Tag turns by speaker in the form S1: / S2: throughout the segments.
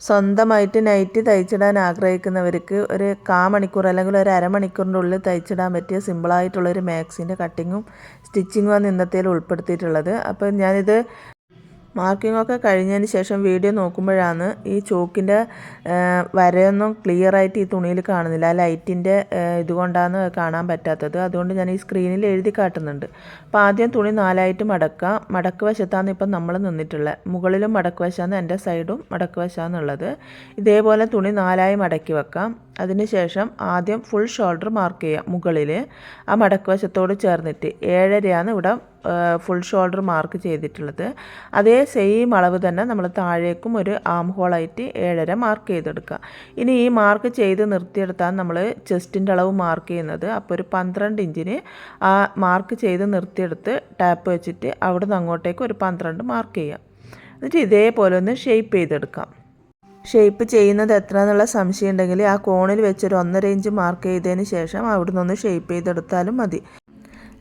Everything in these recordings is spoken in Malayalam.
S1: സ്വന്തമായിട്ട് നൈറ്റ് തയ്ച്ചിടാൻ ആഗ്രഹിക്കുന്നവർക്ക് ഒരു കാ മണിക്കൂർ അല്ലെങ്കിൽ ഒരു അരമണിക്കൂറിന്റെ ഉള്ളിൽ തയ്ച്ചിടാൻ പറ്റിയ സിമ്പിളായിട്ടുള്ളൊരു മാക്സിന്റെ കട്ടിങ്ങും സ്റ്റിച്ചിങ്ങുമാണ് ഇന്നത്തേൽ ഉൾപ്പെടുത്തിയിട്ടുള്ളത്. അപ്പോൾ ഞാനിത് മാർക്കിംഗ് ഒക്കെ കഴിഞ്ഞതിന് ശേഷം വീഡിയോ നോക്കുമ്പോഴാണ് ഈ ചോക്കിന്റെ വരയൊന്നും ക്ലിയർ ആയിട്ട് ഈ തുണിയിൽ കാണുന്നില്ല. ആ ലൈറ്റിന്റെ ഇതുകൊണ്ടാണ് കാണാൻ പറ്റാത്തത്. അതുകൊണ്ട് ഞാൻ ഈ സ്ക്രീനിൽ എഴുതി കാട്ടുന്നുണ്ട്. അപ്പോൾ ആദ്യം തുണി നാലായിട്ട് മടക്കുക മടക്ക് വശത്താണ് ഇപ്പം നമ്മൾ നിന്നിട്ടുള്ളത്. മുകളിലും മടക്ക് വശമാണ് എന്റെ സൈഡും മടക്ക് വശമാണെന്നുള്ളത് ഇതേപോലെ തുണി നാലായി മടക്കി വെക്കാം. അതിനുശേഷം ആദ്യം ഫുൾ ഷോൾഡർ മാർക്ക് ചെയ്യുക മുകളിൽ ആ മടക്ക് വശത്തോട് ചേർന്നിട്ട് ഏഴരയാണ് ഇവിടെ ഫുൾ ഷോൾഡർ മാർക്ക് ചെയ്തിട്ടുള്ളത്. അതേ സെയിം അളവ് തന്നെ നമ്മൾ താഴേക്കും ഒരു ആം ഹോളായിട്ട് ഏഴര മാർക്ക് ചെയ്തെടുക്കുക. ഇനി ഈ മാർക്ക് ചെയ്ത് നിർത്തിയെടുത്താൽ നമ്മൾ ചെസ്റ്റിന്റെ അളവ് മാർക്ക് ചെയ്യുന്നത്. അപ്പോൾ ഒരു പന്ത്രണ്ട് ഇഞ്ചിന് ആ മാർക്ക് ചെയ്ത് നിർത്തിയെടുത്ത് ടാപ്പ് വെച്ചിട്ട് അവിടെ നിന്ന് അങ്ങോട്ടേക്ക് ഒരു പന്ത്രണ്ട് മാർക്ക് ചെയ്യാം എന്നിട്ട് ഇതേപോലെ ഒന്ന് ഷേപ്പ് ചെയ്തെടുക്കാം. ഷേപ്പ് ചെയ്യുന്നത് എത്ര എന്നുള്ള സംശയം ഉണ്ടെങ്കിൽ ആ കോണിൽ വെച്ചൊരു ഒന്നര ഇഞ്ച് മാർക്ക് ചെയ്തതിന് ശേഷം അവിടെ നിന്ന് ഷേപ്പ് ചെയ്തെടുത്താലും മതി.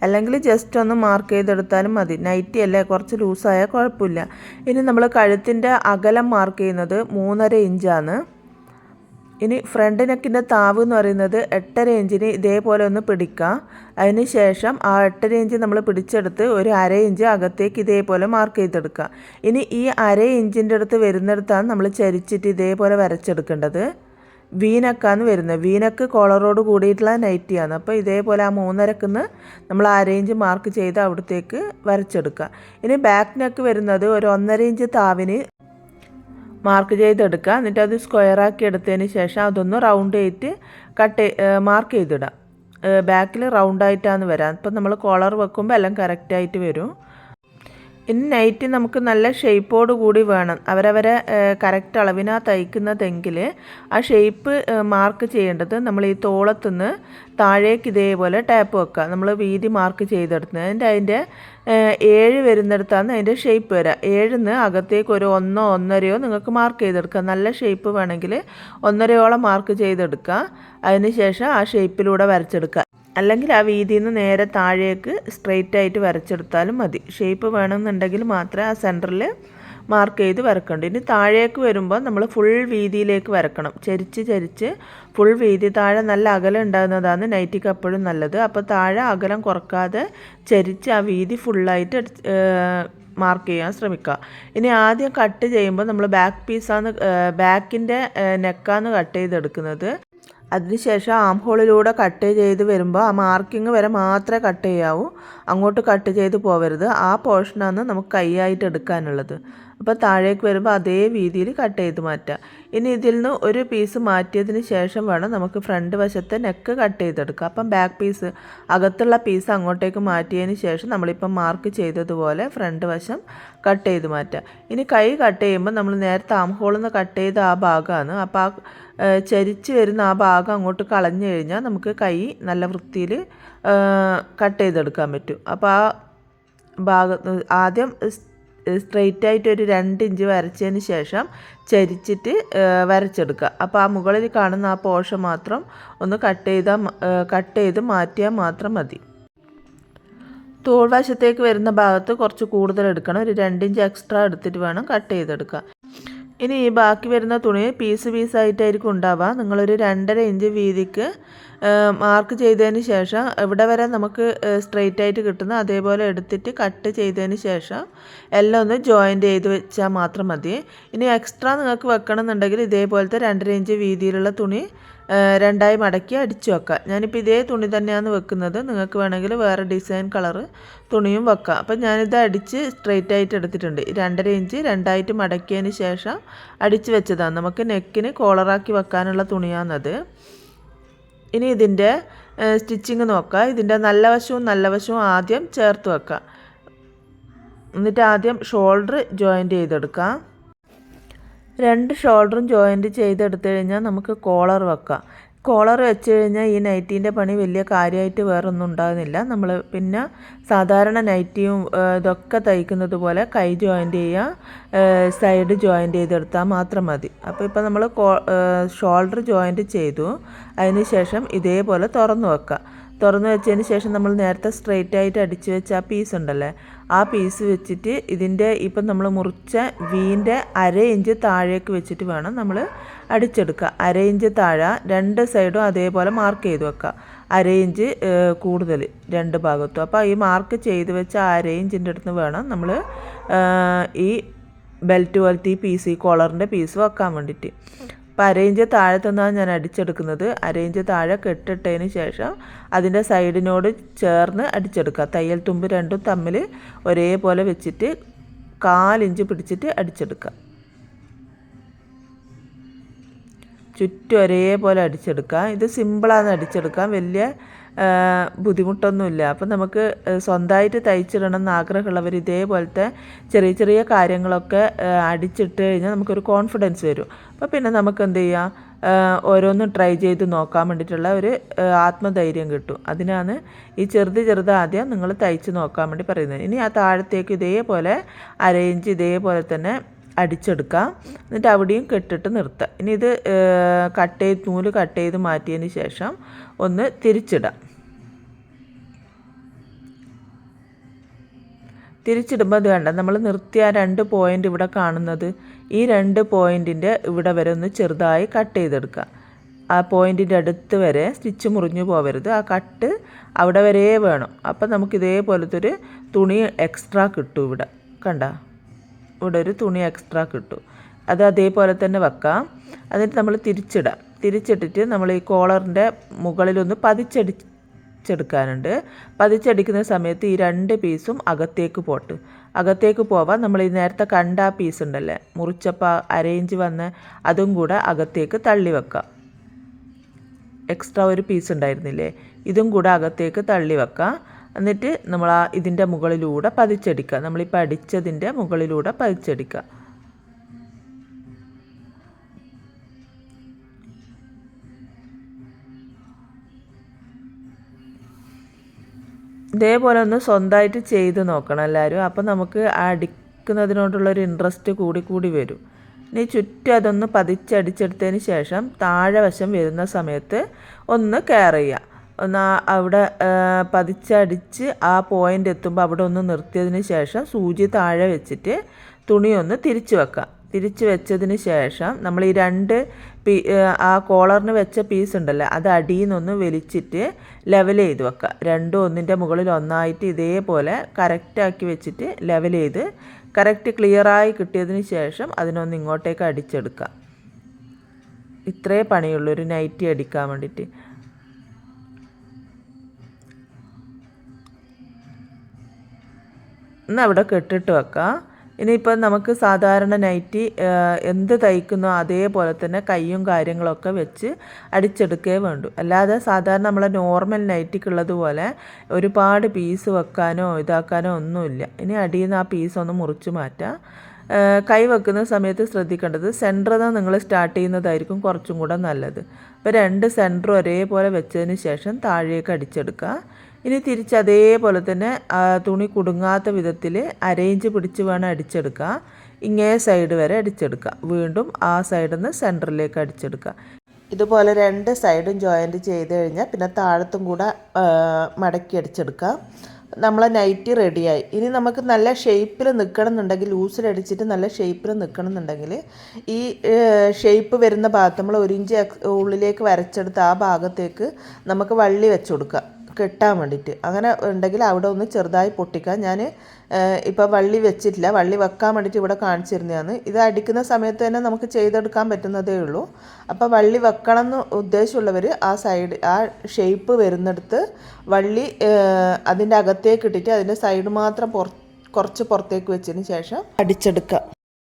S1: അല്ലെങ്കിൽ ജസ്റ്റ് ഒന്ന് മാർക്ക് ചെയ്തെടുത്താലും മതി. നൈറ്റി അല്ലേ? കുറച്ച് ലൂസായാൽ കുഴപ്പമില്ല. ഇനി നമ്മൾ കഴുത്തിന്റെ അകലം മാർക്ക് ചെയ്യുന്നത് മൂന്നര ഇഞ്ചാണ് ഇനി ഫ്രണ്ട് നെക്കിന്റെ താവ് എന്ന് പറയുന്നത് എട്ടര ഇഞ്ചിന് ഇതേപോലെ ഒന്ന് പിടിക്കുക അതിന് ശേഷം ആ എട്ടര ഇഞ്ച് നമ്മൾ പിടിച്ചെടുത്ത് ഒരു അര ഇഞ്ച് അകത്തേക്ക് ഇതേപോലെ മാർക്ക് ചെയ്തെടുക്കുക ഇനി ഈ അര ഇഞ്ചിന്റെ അടുത്ത് വരുന്നിടത്താണ് നമ്മൾ ചരിച്ചിട്ട് ഇതേപോലെ വരച്ചെടുക്കേണ്ടത്. വീനക്കാന്ന് വരുന്നത്. വീനക്ക് കോളറോട് കൂടിയിട്ടുള്ള നൈറ്റിയാണ് അപ്പോൾ ഇതേപോലെ ആ മൂന്നരക്കുന്ന് നമ്മൾ അര ഇഞ്ച് മാർക്ക് ചെയ്ത് അവിടത്തേക്ക് വരച്ചെടുക്കുക. ഇനി ബാക്ക് നെക്ക് വരുന്നത് ഒരു ഒന്നര ഇഞ്ച് താവിന് മാർക്ക് ചെയ്തെടുക്കുക. എന്നിട്ട് അത് സ്ക്വയറാക്കി എടുത്തതിന് ശേഷം അതൊന്ന് റൗണ്ട് ചെയ്തിട്ട് കട്ട് മാർക്ക് ചെയ്തിടാം ബാക്കിൽ റൗണ്ടായിട്ടാണ് വരാം. അപ്പോൾ നമ്മൾ കോളർ വെക്കുമ്പോൾ എല്ലാം കറക്റ്റായിട്ട് വരും. ഇനി നൈറ്റ് നമുക്ക് നല്ല ഷേപ്പോട് കൂടി വേണം. അവരവരെ കറക്റ്റ് അളവിനാ തയ്ക്കുന്നതെങ്കിൽ ആ ഷേപ്പ് മാർക്ക് ചെയ്യേണ്ടത് നമ്മൾ ഈ തോളത്തുനിന്ന് താഴേക്ക് ഇതേപോലെ ടാപ്പ് വെക്കുക. നമ്മൾ വീതി മാർക്ക് ചെയ്തെടുത്ത് അതിന്റെ അതിന്റെ ഏഴ് വരുന്നിടത്താണ് അതിന്റെ ഷേപ്പ് വരിക ഏഴിന്ന് അകത്തേക്ക് ഒരു ഒന്നോ ഒന്നരയോ നിങ്ങൾക്ക് മാർക്ക് ചെയ്തെടുക്കുക നല്ല ഷേപ്പ് വേണമെങ്കിൽ ഒന്നരയോളം മാർക്ക് ചെയ്തെടുക്കുക അതിന് ശേഷം ആ ഷേപ്പിലൂടെ വരച്ചെടുക്കുക. അല്ലെങ്കിൽ ആ വീതിയിൽ നിന്ന് നേരെ താഴേക്ക് സ്ട്രെയിറ്റ് ആയിട്ട് വരച്ചെടുത്താലും മതി. ഷേപ്പ് വേണമെന്നുണ്ടെങ്കിൽ മാത്രമേ ആ സെന്ററിൽ മാർക്ക് ചെയ്ത് വരക്കണ്ടു. ഇനി താഴേക്ക് വരുമ്പോൾ നമ്മൾ ഫുൾ വീതിയിലേക്ക് വരക്കണം. ചരിച്ച് ചരിച്ച് ഫുൾ വീതി താഴെ നല്ല അകലം ഉണ്ടാകുന്നതാണ് നൈറ്റിക്ക് അപ്പോഴും നല്ലത്. അപ്പോൾ താഴെ അകലം കുറക്കാതെ ചരിച്ച് ആ വീതി ഫുള്ളായിട്ട് മാർക്ക് ചെയ്യാൻ ശ്രമിക്കുക. ഇനി ആദ്യം കട്ട് ചെയ്യുമ്പോൾ നമ്മൾ ബാക്ക് പീസാണ് ബാക്കിന്റെ നെക്കാണ് കട്ട് ചെയ്തെടുക്കുന്നത് അതിനുശേഷം ആം ഹോളിലൂടെ കട്ട് ചെയ്ത് വരുമ്പോൾ ആ മാർക്കിങ് വരെ മാത്രമേ കട്ട് ചെയ്യാവൂ. അങ്ങോട്ട് കട്ട് ചെയ്ത് പോവരുത്. ആ പോർഷനാണ് നമുക്ക് കൈയായിട്ട് എടുക്കാനുള്ളത്. അപ്പോൾ താഴേക്ക് വരുമ്പോൾ അതേ രീതിയിൽ കട്ട് ചെയ്ത് മാറ്റുക. ഇനി ഇതിൽ നിന്ന് ഒരു പീസ് മാറ്റിയതിന് ശേഷം വേണം നമുക്ക് ഫ്രണ്ട് വശത്തെ നെക്ക് കട്ട് ചെയ്തെടുക്കുക. അപ്പം ബാക്ക് പീസ് അകത്തുള്ള പീസ് അങ്ങോട്ടേക്ക് മാറ്റിയതിന് ശേഷം നമ്മളിപ്പം മാർക്ക് ചെയ്തതുപോലെ ഫ്രണ്ട് വശം കട്ട് ചെയ്ത് മാറ്റുക. ഇനി കൈ കട്ട് ചെയ്യുമ്പോൾ നമ്മൾ നേരത്തെ ആം ഹോളിൽ നിന്ന് കട്ട് ചെയ്ത ആ ഭാഗമാണ്. അപ്പോൾ ആ ചരിച്ച് വരുന്ന ആ ഭാഗം അങ്ങോട്ട് കളഞ്ഞു കഴിഞ്ഞാൽ നമുക്ക് കൈ നല്ല വൃത്തിയിൽ കട്ട് ചെയ്തെടുക്കാൻ പറ്റും. അപ്പോൾ ആ ഭാഗം ആദ്യം സ്ട്രെയിറ്റ് ആയിട്ട് ഒരു രണ്ട് ഇഞ്ച് വരച്ചതിന് ശേഷം ചരിച്ചിട്ട് വരച്ചെടുക്കുക. അപ്പോൾ ആ മുകളിൽ കാണുന്ന ആ പോർഷൻ മാത്രം ഒന്ന് കട്ട് ചെയ്താൽ കട്ട് ചെയ്ത് മാറ്റിയാൽ മാത്രം മതി. തോൾവശത്തേക്ക് വരുന്ന ഭാഗത്ത് കുറച്ച് കൂടുതൽ എടുക്കണം. ഒരു രണ്ട് ഇഞ്ച് എക്സ്ട്രാ എടുത്തിട്ട് വേണം കട്ട് ചെയ്തെടുക്കുക ഇനി ഈ ബാക്കി വരുന്ന തുണി പീസ് പീസായിട്ടായിരിക്കും ഉണ്ടാവുക. നിങ്ങളൊരു രണ്ടര ഇഞ്ച് വീതിക്ക് മാർക്ക് ചെയ്തതിന് ശേഷം ഇവിടെ വരെ നമുക്ക് സ്ട്രെയിറ്റ് ആയിട്ട് കിട്ടുന്ന അതേപോലെ എടുത്തിട്ട് കട്ട് ചെയ്തതിന് ശേഷം എല്ലാം ഒന്ന് ജോയിന്റ് ചെയ്ത് വെച്ചാൽ മാത്രം മതി. ഇനി എക്സ്ട്രാ നിങ്ങൾക്ക് വെക്കണം എന്നുണ്ടെങ്കിൽ ഇതേപോലത്തെ രണ്ടര ഇഞ്ച് വീതിയിലുള്ള തുണി രണ്ടായി മടക്കി അടിച്ചു വെക്കാം ഞാനിപ്പോൾ ഇതേ തുണി തന്നെയാണ് വെക്കുന്നത്. നിങ്ങൾക്ക് വേണമെങ്കിൽ വേറെ ഡിസൈൻ കളറ് തുണിയും വെക്കാം. അപ്പം ഞാനിത് അടിച്ച് സ്ട്രെയിറ്റ് ആയിട്ട് എടുത്തിട്ടുണ്ട്. രണ്ടര ഇഞ്ച് രണ്ടായിട്ട് മടക്കിയതിന് ശേഷം അടിച്ച് വെച്ചതാണ്. നമുക്ക് നെക്കിന് കോളറാക്കി വെക്കാനുള്ള തുണിയാണത്. ഇനി ഇതിന്റെ സ്റ്റിച്ചിങ് നോക്കുക ഇതിന്റെ നല്ല വശവും നല്ല വശവും ആദ്യം ചേർത്ത് വെക്കുക എന്നിട്ട് ആദ്യം ഷോൾഡർ ജോയിന്റ് ചെയ്തെടുക്കാം. രണ്ട് ഷോൾഡറും ജോയിന്റ് ചെയ്തെടുത്തു കഴിഞ്ഞാൽ നമുക്ക് കോളർ വെക്കാം. കോളർ വെച്ച് കഴിഞ്ഞാൽ ഈ നൈറ്റീന്റെ പണി വലിയ കാര്യമായിട്ട് വേറൊന്നും ഉണ്ടാകുന്നില്ല. നമ്മൾ പിന്നെ സാധാരണ നൈറ്റിയും ഇതൊക്കെ തയ്ക്കുന്നത് പോലെ കൈ ജോയിന്റ് ചെയ്യുക സൈഡ് ജോയിന്റ് ചെയ്തെടുത്താൽ മാത്രം മതി. അപ്പോൾ ഇപ്പോൾ നമ്മൾ ഷോൾഡർ ജോയിന്റ് ചെയ്തു. അതിന് ശേഷം ഇതേപോലെ തുറന്നു വെക്കുക തുറന്ന് വെച്ചതിന് ശേഷം നമ്മൾ നേരത്തെ സ്ട്രെയിറ്റ് ആയിട്ട് അടിച്ച് വെച്ച ആ പീസ് ഉണ്ടല്ലേ? ആ പീസ് വെച്ചിട്ട് ഇതിന്റെ ഇപ്പം നമ്മൾ മുറിച്ച വീന്റെ അര ഇഞ്ച് താഴേക്ക് വെച്ചിട്ട് വേണം നമ്മൾ അടിച്ചെടുക്കുക. അര ഇഞ്ച് താഴെ രണ്ട് സൈഡും അതേപോലെ മാർക്ക് ചെയ്ത് വെക്കുക. അര ഇഞ്ച് കൂടുതൽ രണ്ട് ഭാഗത്തും. അപ്പോൾ ഈ മാർക്ക് ചെയ്ത് വെച്ച അര ഇഞ്ചിന്റെ അടുത്ത് വേണം നമ്മൾ ഈ ബെൽറ്റ് പോലത്തെ ഈ പീസ് ഈ കോളറിന്റെ പീസ് വെക്കാൻ വേണ്ടിയിട്ട്. അപ്പോൾ അരയിഞ്ച് താഴെ തന്നാണ് ഞാൻ അടിച്ചെടുക്കുന്നത്. അരയിഞ്ച് താഴെ കെട്ടിട്ടതിന് ശേഷം അതിന്റെ സൈഡിനോട് ചേർന്ന് അടിച്ചെടുക്കുക. തയ്യൽ തുമ്പ് രണ്ടും തമ്മിൽ ഒരേപോലെ വെച്ചിട്ട് കാലിഞ്ച് പിടിച്ചിട്ട് അടിച്ചെടുക്കുക. ചുറ്റും ഒരേപോലെ അടിച്ചെടുക്കുക. ഇത് സിമ്പിളാണ് അടിച്ചെടുക്കാൻ. വലിയ ബുദ്ധിമുട്ടൊന്നുമില്ല. അപ്പം നമുക്ക് സ്വന്തമായിട്ട് തയ്ച്ചിടണം എന്ന് ആഗ്രഹമുള്ളവർ ഇതേപോലത്തെ ചെറിയ ചെറിയ കാര്യങ്ങളൊക്കെ അടിച്ചിട്ട് കഴിഞ്ഞാൽ നമുക്കൊരു കോൺഫിഡൻസ് വരും. അപ്പോൾ പിന്നെ നമുക്ക് എന്ത് ചെയ്യാം? ഓരോന്ന് ട്രൈ ചെയ്ത് നോക്കാൻ വേണ്ടിയിട്ടുള്ള ഒരു ആത്മധൈര്യം കിട്ടും. അതിനാണ് ഈ ചെറുത് ചെറുത് ആദ്യം നിങ്ങൾ തയ്ച്ച് നോക്കാൻ വേണ്ടി പറയുന്നത്. ഇനി ആ താഴത്തേക്ക് ഇതേപോലെ അരയിഞ്ച് ഇതേപോലെ തന്നെ അടിച്ചെടുക്കാം. എന്നിട്ട് അവിടെയും കെട്ടിട്ട് നിർത്തുക ഇനി ഇത് കട്ട് ചെയ്ത് നൂൽ കട്ട് ചെയ്ത് മാറ്റിയതിന് ശേഷം ഒന്ന് തിരിച്ചിടാം. തിരിച്ചിടുമ്പോൾ അത് വേണ്ട നമ്മൾ നിർത്തിയ രണ്ട് പോയിന്റ് ഇവിടെ കാണുന്നത് ഈ രണ്ട് പോയിന്റിന്റെ ഇവിടെ വരെ ഒന്ന് ചെറുതായി കട്ട് ചെയ്തെടുക്കുക. ആ പോയിന്റിന്റെ അടുത്ത് വരെ സ്റ്റിച്ച് മുറിഞ്ഞു പോകരുത് ആ കട്ട് അവിടെ വരെ വേണം. അപ്പം നമുക്ക് ഇതേപോലത്തെ ഒരു തുണി എക്സ്ട്രാ കിട്ടും ഇവിടെ. കണ്ട? ഇവിടെ ഒരു തുണി എക്സ്ട്രാ കിട്ടും. അത് അതേപോലെ തന്നെ വെക്കാം. എന്നിട്ട് നമ്മൾ തിരിച്ചിടാം. തിരിച്ചിട്ടിട്ട് നമ്മൾ ഈ കോളറിന്റെ മുകളിലൊന്ന് പതിച്ചടി പതിച്ചെടുക്കാനുണ്ട് പതിച്ചടിക്കുന്ന സമയത്ത് ഈ രണ്ട് പീസും അകത്തേക്ക് പോട്ട്. അകത്തേക്ക് പോവാൻ നമ്മൾ ഈ നേരത്തെ കണ്ട ആ പീസ് ഉണ്ടല്ലേ? മുറിച്ചപ്പോൾ അരേഞ്ച് വന്ന് അതും കൂടെ അകത്തേക്ക് തള്ളി വെക്കാം. എക്സ്ട്രാ ഒരു പീസ് ഉണ്ടായിരുന്നില്ലേ? ഇതും കൂടെ അകത്തേക്ക് തള്ളി വെക്കാം. എന്നിട്ട് നമ്മൾ ആ ഇതിന്റെ മുകളിലൂടെ പതിച്ചെടുക്കുക. നമ്മളിപ്പോൾ അടിച്ചതിന്റെ മുകളിലൂടെ പതിച്ചെടുക്കുക. ഇതേപോലെ ഒന്ന് സ്വന്തമായിട്ട് ചെയ്ത് നോക്കണം എല്ലാവരും. അപ്പോൾ നമുക്ക് അടിക്കുന്നതിനോടുള്ളൊരു ഇൻട്രസ്റ്റ് കൂടി കൂടി വരും. ഇനി ചുറ്റും അതൊന്ന് പതിച്ചടിച്ചെടുത്തതിന് ശേഷം താഴെ വശം വരുന്ന സമയത്ത് ഒന്ന് കെയർ ചെയ്യുക. ഒന്ന് അവിടെ പതിച്ചടിച്ച് ആ പോയിന്റ് എത്തുമ്പോൾ അവിടെ ഒന്ന് നിർത്തിയതിന് ശേഷം സൂചി താഴെ വെച്ചിട്ട് തുണി ഒന്ന് തിരിച്ചു വെക്കാം. തിരിച്ച് വെച്ചതിന് ശേഷം നമ്മൾ ഈ രണ്ട് പീ ആ കോളറിന് വെച്ച പീസ് ഉണ്ടല്ലോ അത് അടിയിൽ നിന്നൊന്ന് വലിച്ചിട്ട് ലെവൽ ചെയ്ത് വെക്കുക രണ്ടും ഒന്നിന്റെ മുകളിൽ ഒന്നായിട്ട് ഇതേപോലെ കറക്റ്റാക്കി വെച്ചിട്ട് ലെവൽ ചെയ്ത് കറക്റ്റ് ക്ലിയറായി കിട്ടിയതിന് ശേഷം അതിനൊന്ന് ഇങ്ങോട്ടേക്ക് അടിച്ചെടുക്കുക ഇത്രേ പണിയുള്ളൂ ഒരു നൈറ്റി അടിക്കാൻ വേണ്ടിയിട്ട്. എന്നാൽ അവിടെ കെട്ടിട്ട് വെക്കാം. ഇനിയിപ്പോൾ നമുക്ക് സാധാരണ നൈറ്റി എന്ത് തയ്ക്കുന്നോ അതേപോലെ തന്നെ കൈയും കാര്യങ്ങളൊക്കെ വെച്ച് അടിച്ചെടുക്കേ വേണ്ടു. അല്ലാതെ സാധാരണ നമ്മളെ നോർമൽ നൈറ്റിക്കുള്ളതുപോലെ ഒരുപാട് പീസ് വെക്കാനോ ഇതാക്കാനോ ഒന്നുമില്ല. ഇനി അടിയിൽ നിന്ന് ആ പീസ് ഒന്ന് മുറിച്ച് മാറ്റാം. കൈ വെക്കുന്ന സമയത്ത് ശ്രദ്ധിക്കേണ്ടത് സെന്ററിൽ നിന്ന് നിങ്ങൾ സ്റ്റാർട്ട് ചെയ്യുന്നതായിരിക്കും കുറച്ചും കൂടെ നല്ലത്. അപ്പോൾ രണ്ട് സെന്റർ ഒരേപോലെ വെച്ചതിന് ശേഷം താഴേക്ക് അടിച്ചെടുക്കുക ഇനി തിരിച്ച് അതേപോലെ തന്നെ തുണി കുടുങ്ങാത്ത വിധത്തിൽ അരയിഞ്ച് പിടിച്ച് വേണം അടിച്ചെടുക്കുക ഇങ്ങേ സൈഡ് വരെ അടിച്ചെടുക്കുക വീണ്ടും ആ സൈഡിൽ നിന്ന് സെന്ററിലേക്ക് അടിച്ചെടുക്കുക ഇതുപോലെ രണ്ട് സൈഡും ജോയിന്റ് ചെയ്ത് കഴിഞ്ഞാൽ പിന്നെ താഴത്തും കൂടെ മടക്കി അടിച്ചെടുക്കുക നമ്മളെ നൈറ്റി റെഡിയായി. ഇനി നമുക്ക് നല്ല ഷേപ്പിൽ നിൽക്കണം എന്നുണ്ടെങ്കിൽ ലൂസിലടിച്ചിട്ട് നല്ല ഷേപ്പിൽ നിൽക്കണം എന്നുണ്ടെങ്കിൽ ഈ ഷേപ്പ് വരുന്ന ഭാഗത്ത് നമ്മൾ ഒരു ഇഞ്ച് ഉള്ളിലേക്ക് വരച്ചെടുത്ത് ആ ഭാഗത്തേക്ക് നമുക്ക് വള്ളി വെച്ച് കൊടുക്കുക കെട്ടാൻ വേണ്ടിയിട്ട്. അങ്ങനെ ഉണ്ടെങ്കിൽ അവിടെ ഒന്ന് ചെറുതായി പൊട്ടിക്കാം ഞാൻ ഇപ്പോൾ വള്ളി വെച്ചിട്ടില്ല. വള്ളി വെക്കാൻ വേണ്ടിയിട്ട് ഇവിടെ കാണിച്ചിരുന്നതാണ്. ഇത് അടിക്കുന്ന സമയത്ത് തന്നെ നമുക്ക് ചെയ്തെടുക്കാൻ പറ്റുന്നതേ ഉള്ളൂ. അപ്പോൾ വള്ളി വെക്കണം എന്ന് ഉദ്ദേശമുള്ളവർ ആ സൈഡ് ആ ഷേപ്പ് വരുന്നിടത്ത് വള്ളി അതിന്റെ അകത്തേക്ക് ഇട്ടിട്ട് അതിന്റെ സൈഡ് മാത്രം പുറ കുറച്ച് പുറത്തേക്ക് വെച്ചതിന് ശേഷം അടിച്ചെടുക്കുക.